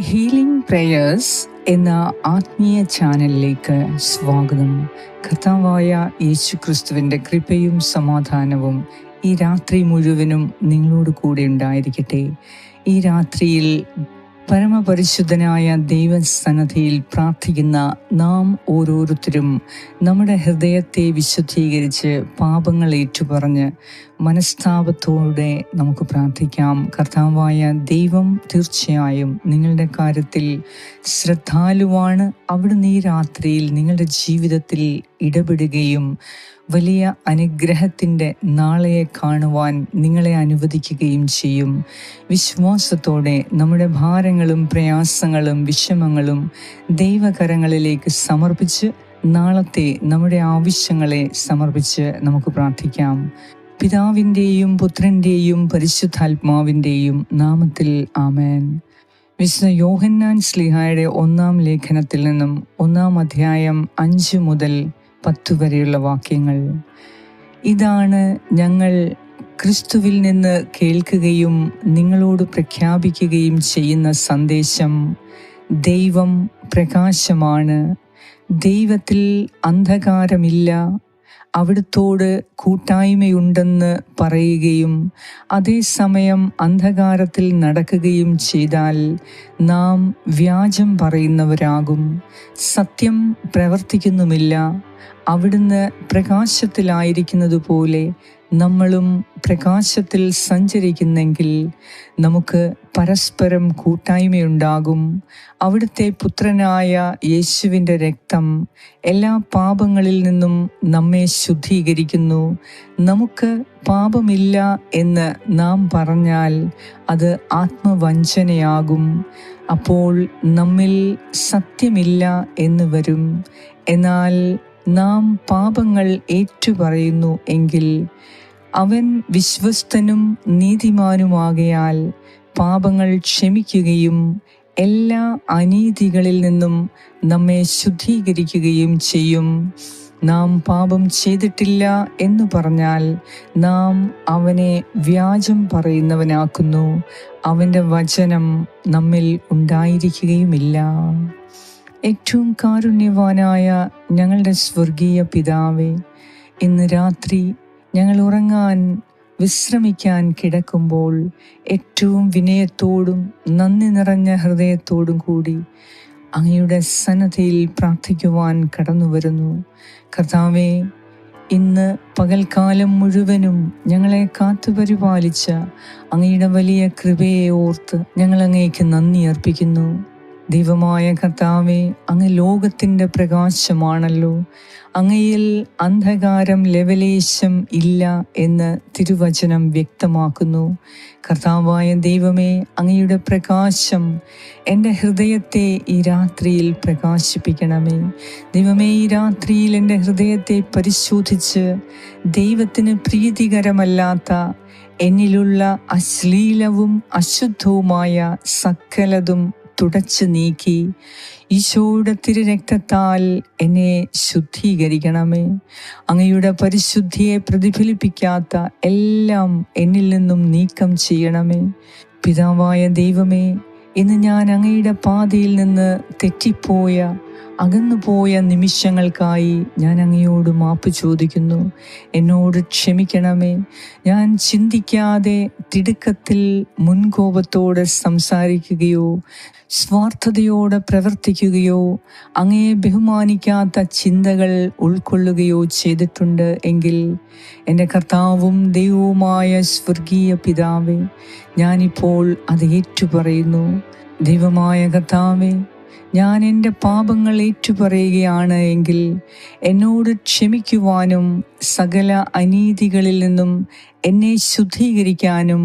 Healing prayers എന്ന ആത്മീയ ചാനലിലേക്ക് സ്വാഗതം. കഥാവായ യേശു ക്രിസ്തുവിന്റെ കൃപയും സമാധാനവും ഈ രാത്രി മുഴുവനും നിങ്ങളോട് കൂടെ ഉണ്ടായിരിക്കട്ടെ. ഈ രാത്രിയിൽ പരമപരിശുദ്ധനായ ദൈവസന്നധിയിൽ പ്രാർത്ഥിക്കുന്ന നാം ഓരോരുത്തരും നമ്മുടെ ഹൃദയത്തെ വിശുദ്ധീകരിച്ച് പാപങ്ങൾ ഏറ്റുപറഞ്ഞ് മനസ്താപത്തോടെ നമുക്ക് പ്രാർത്ഥിക്കാം. കർത്താവായ ദൈവം തീർച്ചയായും നിങ്ങളുടെ കാര്യത്തിൽ ശ്രദ്ധാലുവാണ്. അവിടുന്ന് ഈ രാത്രിയിൽ നിങ്ങളുടെ ജീവിതത്തിൽ ഇടപെടുകയും വലിയ അനുഗ്രഹത്തിന്റെ നാളെയെ കാണുവാൻ നിങ്ങളെ അനുവദിക്കുകയും ചെയ്യും. വിശ്വാസത്തോടെ നമ്മുടെ ഭാരങ്ങളും പ്രയാസങ്ങളും വിഷമങ്ങളും ദൈവകരങ്ങളിലേക്ക് സമർപ്പിച്ച് നാളത്തെ നമ്മുടെ ആവശ്യങ്ങളെ സമർപ്പിച്ച് നമുക്ക് പ്രാർത്ഥിക്കാം. പിതാവിന്റെയും പുത്രന്റെയും പരിശുദ്ധാത്മാവിന്റെയും നാമത്തിൽ ആമേൻ. വിശുദ്ധ യോഹന്നാൻ സ്ലിഹായുടെ ഒന്നാം ലേഖനത്തിൽ നിന്നും ഒന്നാം അധ്യായം അഞ്ച് മുതൽ പത്തു വരെയുള്ള വാക്യങ്ങൾ. ഇതാണ് ഞങ്ങൾ ക്രിസ്തുവിൽ നിന്ന് കേൾക്കുകയും നിങ്ങളോട് പ്രഖ്യാപിക്കുകയും ചെയ്യുന്ന സന്ദേശം. ദൈവം പ്രകാശമാണ്. ദൈവത്തിൽ അന്ധകാരമില്ല. അവിടുത്തോട് കൂട്ടായ്മയുണ്ടെന്ന് പറയുകയും അതേസമയം അന്ധകാരത്തിൽ നടക്കുകയും ചെയ്താൽ നാം വ്യാജം പറയുന്നവരാകും. സത്യം പ്രവർത്തിക്കുന്നുമില്ല. അവിടുന്ന് പ്രകാശത്തിലായിരിക്കുന്നതുപോലെ നമ്മളും പ്രകാശത്തിൽ സഞ്ചരിക്കുന്നെങ്കിൽ നമുക്ക് പരസ്പരം കൂട്ടായ്മയുണ്ടാകും. അവിടുത്തെ പുത്രനായ യേശുവിന്റെ രക്തം എല്ലാ പാപങ്ങളിൽ നിന്നും നമ്മെ ശുദ്ധീകരിക്കുന്നു. നമുക്ക് പാപമില്ല എന്ന് നാം പറഞ്ഞാൽ അത് ആത്മവഞ്ചനയാകും. അപ്പോൾ നമ്മിൽ സത്യമില്ല എന്ന് വരും. എന്നാൽ നാം പാപങ്ങൾ ഏറ്റുപറയുന്നു എങ്കിൽ അവൻ വിശ്വസ്തനും നീതിമാനുമാകയാൽ പാപങ്ങൾ ക്ഷമിക്കുകയും എല്ലാ അനീതികളിൽ നിന്നും നമ്മെ ശുദ്ധീകരിക്കുകയും ചെയ്യും. നാം പാപം ചെയ്തിട്ടില്ല എന്ന് പറഞ്ഞാൽ നാം അവനെ വ്യാജം പറയുന്നവനാക്കുന്നു. അവന്റെ വചനം നമ്മിൽ ഉണ്ടായിരിക്കുകയുമില്ല. ഏറ്റവും കാരുണ്യവാനായ ഞങ്ങളുടെ സ്വർഗീയ പിതാവേ ഇന്ന് രാത്രി ഞങ്ങൾ ഉറങ്ങാൻ വിശ്രമിക്കാൻ കിടക്കുമ്പോൾ ഏറ്റവും വിനയത്തോടും നന്ദി നിറഞ്ഞ ഹൃദയത്തോടും കൂടി അങ്ങയുടെ സന്നദ്ധയിൽ പ്രാർത്ഥിക്കുവാൻ കടന്നു വരുന്നു. കർത്താവെ ഇന്ന് പകൽക്കാലം മുഴുവനും ഞങ്ങളെ കാത്തുപരിപാലിച്ച അങ്ങയുടെ വലിയ കൃപയെ ഓർത്ത് ഞങ്ങൾ അങ്ങേക്ക് നന്ദി അർപ്പിക്കുന്നു. ദൈവമായ കർത്താവെ അങ്ങ് ലോകത്തിന്റെ പ്രകാശമാണല്ലോ. അങ്ങയിൽ അന്ധകാരം ലവലേശം ഇല്ല എന്ന് തിരുവചനം വ്യക്തമാക്കുന്നു. കർത്താവായ ദൈവമേ അങ്ങയുടെ പ്രകാശം എന്റെ ഹൃദയത്തെ ഈ രാത്രിയിൽ പ്രകാശിപ്പിക്കണമേ. ദൈവമേ ഈ രാത്രിയിൽ എന്റെ ഹൃദയത്തെ പരിശോധിച്ച് ദൈവത്തിന് പ്രീതികരമല്ലാത്ത എന്നിലുള്ള അശ്ലീലവും അശുദ്ധവുമായ സകലതും തുടച്ചു നീക്കി. ഈശോയുടെ തിരുരക്തത്താൽ എന്നെ ശുദ്ധീകരിക്കണമേ. അങ്ങയുടെ പരിശുദ്ധിയെ പ്രതിഫലിപ്പിക്കാത്ത എല്ലാം എന്നിൽ നിന്നും നീക്കം ചെയ്യണമേ. പിതാവായ ദൈവമേ ഇന്ന് ഞാൻ അങ്ങയുടെ പാതയിൽ നിന്ന് തെറ്റിപ്പോയ അകന്നുപോയ നിമിഷങ്ങൾക്കായി ഞാൻ അങ്ങയോട് മാപ്പ് ചോദിക്കുന്നു. എന്നോട് ക്ഷമിക്കണമേ. ഞാൻ ചിന്തിക്കാതെ തിടുക്കത്തിൽ മുൻകോപത്തോടെ സംസാരിക്കുകയോ സ്വാർത്ഥതയോടെ പ്രവർത്തിക്കുകയോ അങ്ങയെ ബഹുമാനിക്കാത്ത ചിന്തകൾ ഉൾക്കൊള്ളുകയോ ചെയ്തിട്ടുണ്ട് എങ്കിൽ എന്റെ കർത്താവും ദൈവവുമായ സ്വർഗീയ പിതാവെ ഞാനിപ്പോൾ അത് ഏറ്റുപറയുന്നു. ദൈവമായ കർത്താവേ ഞാൻ എന്റെ പാപങ്ങൾ ഏറ്റുപറയുകയാണ് എങ്കിൽ എന്നോട് ക്ഷമിക്കുവാനും സകല അനീതികളിൽ നിന്നും എന്നെ ശുദ്ധീകരിക്കാനും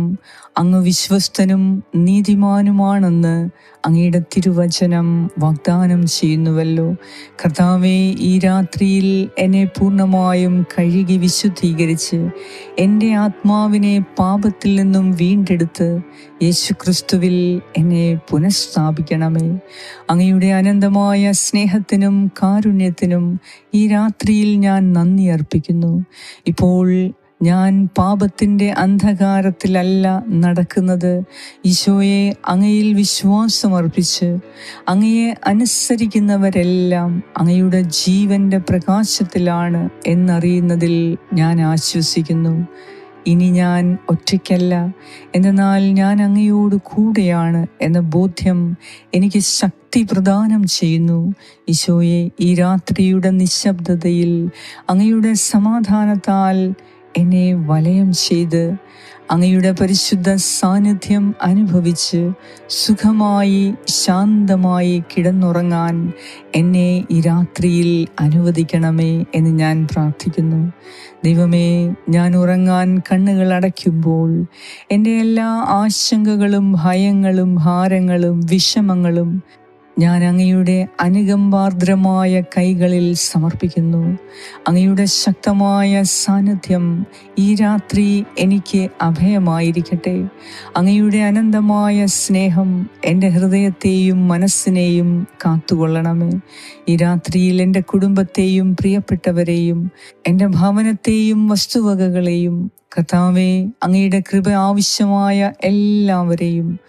അങ്ങ് വിശ്വസ്തനും നീതിമാനുമാണെന്ന് അങ്ങയുടെ തിരുവചനം വാഗ്ദാനം ചെയ്യുന്നുവല്ലോ. കർത്താവെ ഈ രാത്രിയിൽ എന്നെ പൂർണമായും കഴുകി വിശുദ്ധീകരിച്ച് എന്റെ ആത്മാവിനെ പാപത്തിൽ നിന്നും വീണ്ടെടുത്ത് യേശുക്രിസ്തുവിൽ എന്നെ പുനഃസ്ഥാപിക്കണമേ. അങ്ങയുടെ അനന്തമായ സ്നേഹത്തിനും കാരുണ്യത്തിനും ഈ രാത്രിയിൽ ഞാൻ നന്ദി അർപ്പിക്കുന്നു. ഇപ്പോൾ ഞാൻ പാപത്തിന്റെ അന്ധകാരത്തിലല്ല നടക്കുന്നത്. ഈശോയെ അങ്ങയിൽ വിശ്വാസമർപ്പിച്ച് അങ്ങയെ അനുസരിക്കുന്നവരെല്ലാം അങ്ങയുടെ ജീവന്റെ പ്രകാശത്തിലാണ് എന്നറിയുന്നതിൽ ഞാൻ ആശ്വസിക്കുന്നു. ഇനി ഞാൻ ഒറ്റയ്ക്കല്ല. എന്നാൽ ഞാൻ അങ്ങയോട് കൂടെയാണ് എന്ന ബോധ്യം എനിക്ക് ശക്തി പ്രദാനം ചെയ്യുന്നു. ഈശോയെ ഈ രാത്രിയുടെ നിശബ്ദതയിൽ അങ്ങയുടെ സമാധാനത്താൽ എന്നെ വലയം ചെയ്ത് അങ്ങയുടെ പരിശുദ്ധ സാന്നിധ്യം അനുഭവിച്ച് സുഖമായി ശാന്തമായി കിടന്നുറങ്ങാൻ എന്നെ ഈ രാത്രിയിൽ അനുവദിക്കണമേ എന്ന് ഞാൻ പ്രാർത്ഥിക്കുന്നു. ദൈവമേ ഞാൻ ഉറങ്ങാൻ കണ്ണുകൾ അടയ്ക്കുമ്പോൾ എന്റെ എല്ലാ ആശങ്കകളും ഭയങ്ങളും ഭാരങ്ങളും വിഷമങ്ങളും ഞാൻ അങ്ങയുടെ അനുകമ്പാർദ്രമായ കൈകളിൽ സമർപ്പിക്കുന്നു. അങ്ങയുടെ ശക്തമായ സാന്നിധ്യം ഈ രാത്രി എനിക്ക് അഭയമായിരിക്കട്ടെ. അങ്ങയുടെ അനന്തമായ സ്നേഹം എന്റെ ഹൃദയത്തെയും മനസ്സിനെയും കാത്തുകൊള്ളണമേ. ഈ രാത്രിയിൽ എന്റെ കുടുംബത്തെയും പ്രിയപ്പെട്ടവരെയും എന്റെ ഭവനത്തെയും വസ്തുവകകളെയും കർത്താവെ അങ്ങയുടെ കൃപ ആവശ്യമായ എല്ലാവരെയും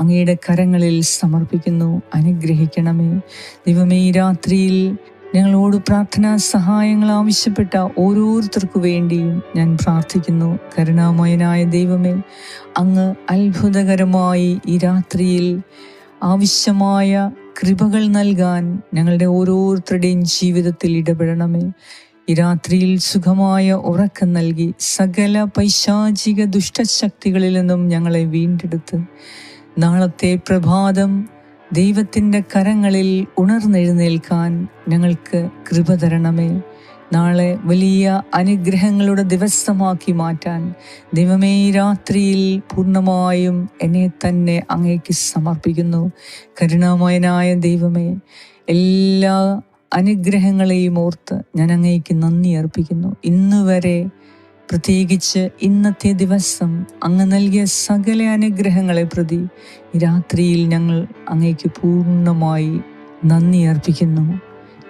അങ്ങയുടെ കരങ്ങളിൽ സമർപ്പിക്കുന്നു. അനുഗ്രഹിക്കണമേ. ദൈവമേ രാത്രിയിൽ ഞങ്ങളോട് പ്രാർത്ഥനാ സഹായങ്ങൾ ആവശ്യപ്പെട്ട ഓരോരുത്തർക്കു വേണ്ടിയും ഞാൻ പ്രാർത്ഥിക്കുന്നു. കരുണാമയനായ ദൈവമേ അങ്ങ് അത്ഭുതകരമായി ഈ രാത്രിയിൽ ആവശ്യമായ കൃപകൾ നൽകാൻ ഞങ്ങളുടെ ഓരോരുത്തരുടെയും ജീവിതത്തിൽ ഇടപെടണമേ. ഈ രാത്രിയിൽ സുഖമായ ഉറക്കം നൽകി സകല പൈശാചിക ദുഷ്ടശക്തികളിൽ നിന്നും ഞങ്ങളെ വീണ്ടെടുത്ത് നാളത്തെ പ്രഭാതം ദൈവത്തിന്റെ കരങ്ങളിൽ ഉണർന്നെഴുന്നേൽക്കാൻ ഞങ്ങൾക്ക് കൃപ തരണമേ. നാളെ വലിയ അനുഗ്രഹങ്ങളുടെ ദിവസമാക്കി മാറ്റാൻ ദൈവമേ രാത്രിയിൽ പൂർണമായും എന്നെ തന്നെ അങ്ങേക്ക് സമർപ്പിക്കുന്നു. കരുണാമയനായ ദൈവമേ എല്ലാ അനുഗ്രഹങ്ങളെയും ഓർത്ത് ഞാൻ അങ്ങേക്ക് നന്ദി അർപ്പിക്കുന്നു. ഇന്ന് വരെ പ്രത്യേകിച്ച് ഇന്നത്തെ ദിവസം അങ്ങ് നൽകിയ സകല അനുഗ്രഹങ്ങളെ പ്രതി രാത്രിയിൽ ഞങ്ങൾ അങ്ങേക്ക് പൂർണമായി നന്ദി അർപ്പിക്കുന്നു.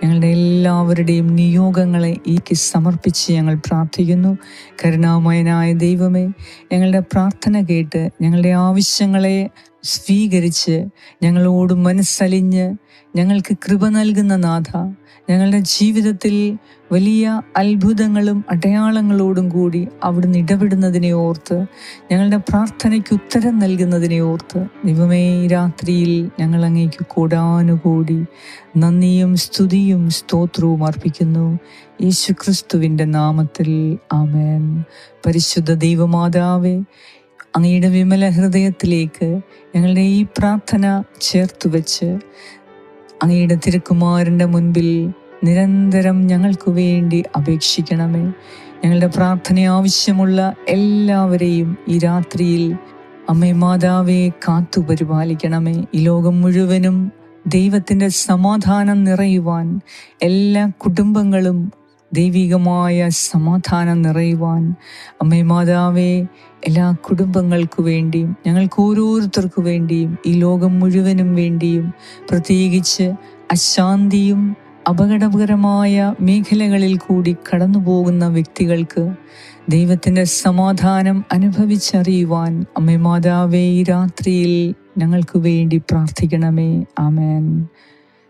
ഞങ്ങളുടെ എല്ലാവരുടെയും നിയോഗങ്ങളെ ഈക്ക് സമർപ്പിച്ച് ഞങ്ങൾ പ്രാർത്ഥിക്കുന്നു. കരുണാമയനായ ദൈവമേ ഞങ്ങളുടെ പ്രാർത്ഥന കേട്ട് ഞങ്ങളുടെ ആവശ്യങ്ങളെ സ്വീകരിച്ച് ഞങ്ങളോട് മനസ്സലിഞ്ഞ് ഞങ്ങൾക്ക് കൃപ നൽകുന്ന നാഥ ഞങ്ങളുടെ ജീവിതത്തിൽ വലിയ അത്ഭുതങ്ങളും അടയാളങ്ങളോടും കൂടി അവിടുന്ന് ഇടപെടുന്നതിനെ ഓർത്ത് ഞങ്ങളുടെ പ്രാർത്ഥനയ്ക്ക് ഉത്തരം നൽകുന്നതിനെ ഓർത്ത് ദൈവമേ രാത്രിയിൽ ഞങ്ങൾ അങ്ങേക്ക് കൂടാനുകൂടി നന്ദിയും സ്തുതിയും സ്തോത്രവും അർപ്പിക്കുന്നു. യേശു ക്രിസ്തുവിന്റെ നാമത്തിൽ ആമേൻ. പരിശുദ്ധ ദൈവമാതാവേ അങ്ങയുടെ വിമല ഹൃദയത്തിലേക്ക് ഞങ്ങളുടെ ഈ പ്രാർത്ഥന ചേർത്ത് വച്ച് അങ്ങയുടെ തിരുക്കുമാരന്റെ മുൻപിൽ നിരന്തരം ഞങ്ങൾക്ക് വേണ്ടി അപേക്ഷിക്കണമേ. ഞങ്ങളുടെ പ്രാർത്ഥന ആവശ്യമുള്ള എല്ലാവരെയും ഈ രാത്രിയിൽ അമ്മേ മാതാവെ കാത്തു പരിപാലിക്കണമേ. ഈ ലോകം മുഴുവനും ദൈവത്തിന്റെ സമാധാനം നിറയുവാൻ എല്ലാ കുടുംബങ്ങളും ദൈവികമായ സമാധാനം നിറയുവാൻ അമ്മേ മാതാവേ എല്ലാ കുടുംബങ്ങൾക്കു വേണ്ടിയും ഞങ്ങൾക്ക് ഓരോരുത്തർക്കു വേണ്ടിയും ഈ ലോകം മുഴുവനും വേണ്ടിയും പ്രത്യേകിച്ച് അശാന്തിയും അപകടകരമായ മേഖലകളിൽ കൂടി കടന്നു പോകുന്ന വ്യക്തികൾക്ക് ദൈവത്തിന്റെ സമാധാനം അനുഭവിച്ചറിയുവാൻ അമ്മേ മാതാവേ ഈ രാത്രിയിൽ ഞങ്ങൾക്ക് വേണ്ടി പ്രാർത്ഥിക്കണമേ. ആമേൻ.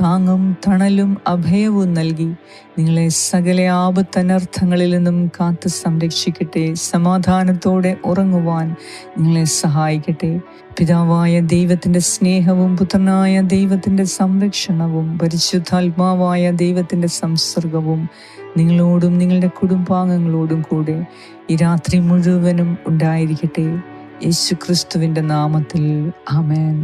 താങ്ങും തണലും അഭയവും നൽകി നിങ്ങളെ സകല ആപത്തനർത്ഥങ്ങളിൽ നിന്നും കാത്തു സംരക്ഷിക്കട്ടെ സമാധാനത്തോടെ ഉറങ്ങുവാൻ നിങ്ങളെ സഹായിക്കട്ടെ. പിതാവായ ദൈവത്തിന്റെ സ്നേഹവും പുത്രനായ ദൈവത്തിന്റെ സംരക്ഷണവും പരിശുദ്ധാത്മാവായ ദൈവത്തിന്റെ സംസർഗവും നിങ്ങളോടും നിങ്ങളുടെ കുടുംബാംഗങ്ങളോടും കൂടെ ഈ രാത്രി മുഴുവനും ഉണ്ടായിരിക്കട്ടെ. യേശുക്രിസ്തുവിന്റെ നാമത്തിൽ ആമേൻ.